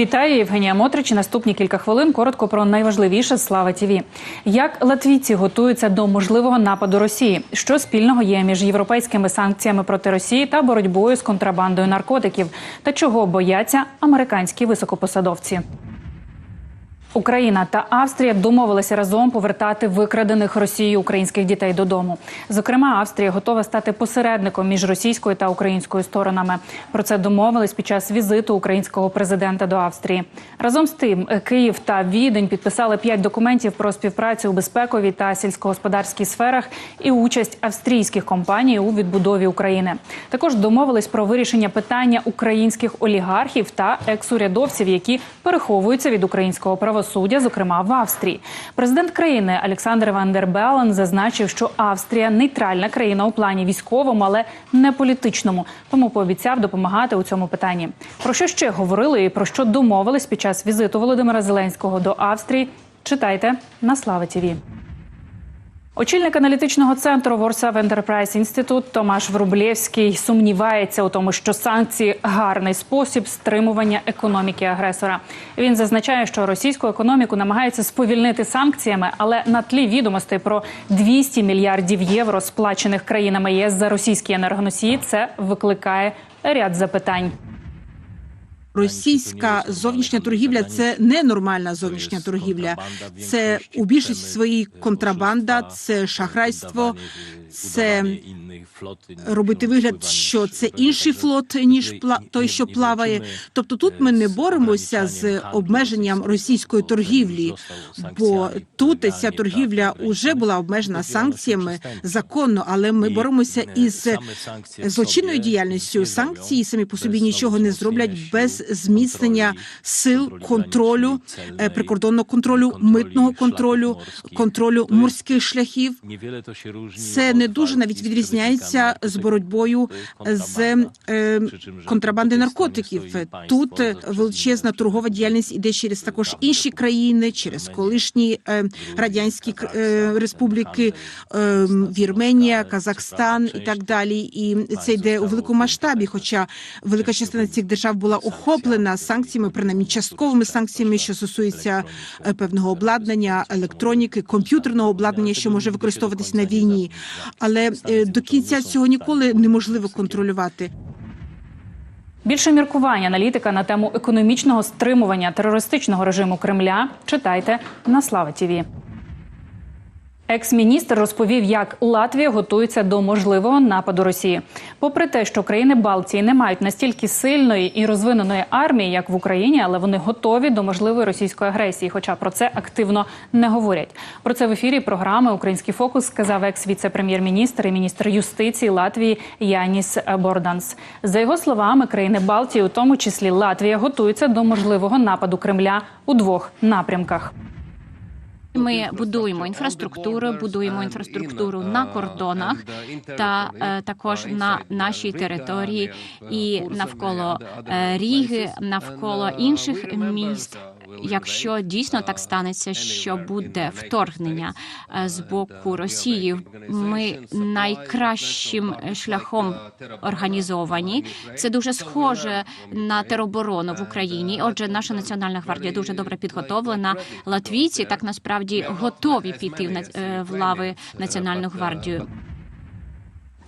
Вітаю, Євгенія Мотрич. Наступні кілька хвилин коротко про найважливіше Слава ТІВІ. Як латвійці готуються до можливого нападу Росії? Що спільного є між європейськими санкціями проти Росії та боротьбою з контрабандою наркотиків? Та чого бояться американські високопосадовці? Україна та Австрія домовилися разом повертати викрадених Росією українських дітей додому. Зокрема, Австрія готова стати посередником між російською та українською сторонами. Про це домовились під час візиту українського президента до Австрії. Разом з тим, Київ та Відень підписали п'ять документів про співпрацю у безпековій та сільськогосподарській сферах і участь австрійських компаній у відбудові України. Також домовились про вирішення питання українських олігархів та екс-урядовців, які переховуються від українського правосуддя правосуддя, зокрема в Австрії. Президент країни Олександр Ван дер зазначив, що Австрія нейтральна країна у плані військовому, але не політичному. Тому пообіцяв допомагати у цьому питанні. Про що ще говорили і про що домовились під час візиту Володимира Зеленського до Австрії? Читайте на Слава ТІВІ. Очільник аналітичного центру Warsaw Enterprise Institute Томаш Врублєвський сумнівається у тому, що санкції гарний спосіб стримування економіки агресора. Він зазначає, що російську економіку намагаються сповільнити санкціями, але на тлі відомостей про 200 мільярдів євро, сплачених країнами ЄС за російські енергоносії, це викликає ряд запитань. Російська зовнішня торгівля це не нормальна зовнішня торгівля. Це у більшості своїй контрабанда, це шахрайство, це робити вигляд, що це інший флот ніж той, що плаває. Тобто тут ми не боремося з обмеженням російської торгівлі, бо тут ця торгівля вже була обмежена санкціями законно, але ми боремося із злочинною діяльністю. Санкції самі по собі нічого не зроблять без зміцнення сил контролю, прикордонного контролю, митного контролю, контролю морських шляхів. Це не дуже навіть відрізняється з боротьбою з е, контрабанди наркотиків. Тут величезна торгова діяльність іде через також інші країни, через колишні е, радянські е, республіки, Вірменія, Казахстан і так далі. І це йде у великому масштабі. Хоча велика частина цих держав була охоплена санкціями, принаймні частковими санкціями, що стосується певного обладнання, електроніки, комп'ютерного обладнання, що може використовуватись на війні, але до кінця цього ніколи неможливо контролювати. Більше міркування аналітика на тему економічного стримування терористичного режиму Кремля читайте на Слава Тіві. Екс-міністр розповів, як Латвія готується до можливого нападу Росії. Попри те, що країни Балтії не мають настільки сильної і розвиненої армії, як в Україні, але вони готові до можливої російської агресії. Хоча про це активно не говорять. Про це в ефірі програми Український фокус сказав екс-віце-прем'єр-міністр і міністр юстиції Латвії Яніс Борданс. За його словами, країни Балтії, у тому числі Латвія, готуються до можливого нападу Кремля у двох напрямках. Ми будуємо інфраструктуру, будуємо інфраструктуру на кордонах та е, також на нашій території і навколо е, Ріги, навколо інших міст. Якщо дійсно так станеться, що буде вторгнення е, з боку Росії, ми найкращим шляхом організовані. Це дуже схоже на тероборону в Україні. Отже, наша національна гвардія дуже добре підготовлена. Латвійці так насправді готові піти в в лави національну гвардію.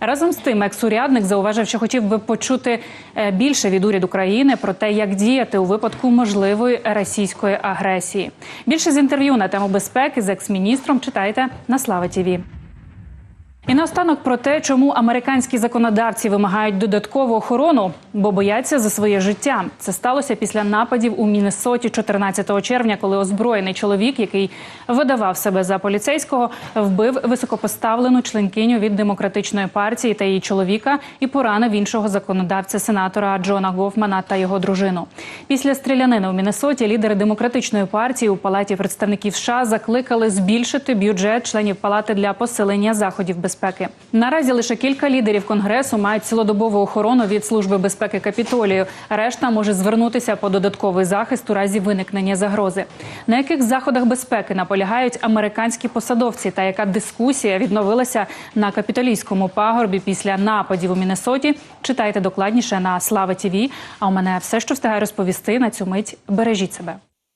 Разом з тим, екс-урядник зауважив, що хотів би почути більше від уряду країни про те, як діяти у випадку можливої російської агресії. Більше з інтерв'ю на тему безпеки з екс-міністром читайте на Слава Тіві. І наостанок про те, чому американські законодавці вимагають додаткову охорону, бо бояться за своє життя. Це сталося після нападів у Міннесоті 14 червня, коли озброєний чоловік, який видавав себе за поліцейського, вбив високопоставлену членкиню від демократичної партії та її чоловіка і поранив іншого законодавця сенатора Джона Гофмана та його дружину. Після стрілянини у Міннесоті лідери демократичної партії у палаті представників США закликали збільшити бюджет членів палати для посилення заходів безпеки безпеки. Наразі лише кілька лідерів конгресу мають цілодобову охорону від служби безпеки капітолію. Решта може звернутися по додатковий захист у разі виникнення загрози. На яких заходах безпеки наполягають американські посадовці, та яка дискусія відновилася на капітолійському пагорбі після нападів у Міннесоті? Читайте докладніше на Слава ТІВІ. А у мене все, що встигаю розповісти на цю мить. Бережіть себе.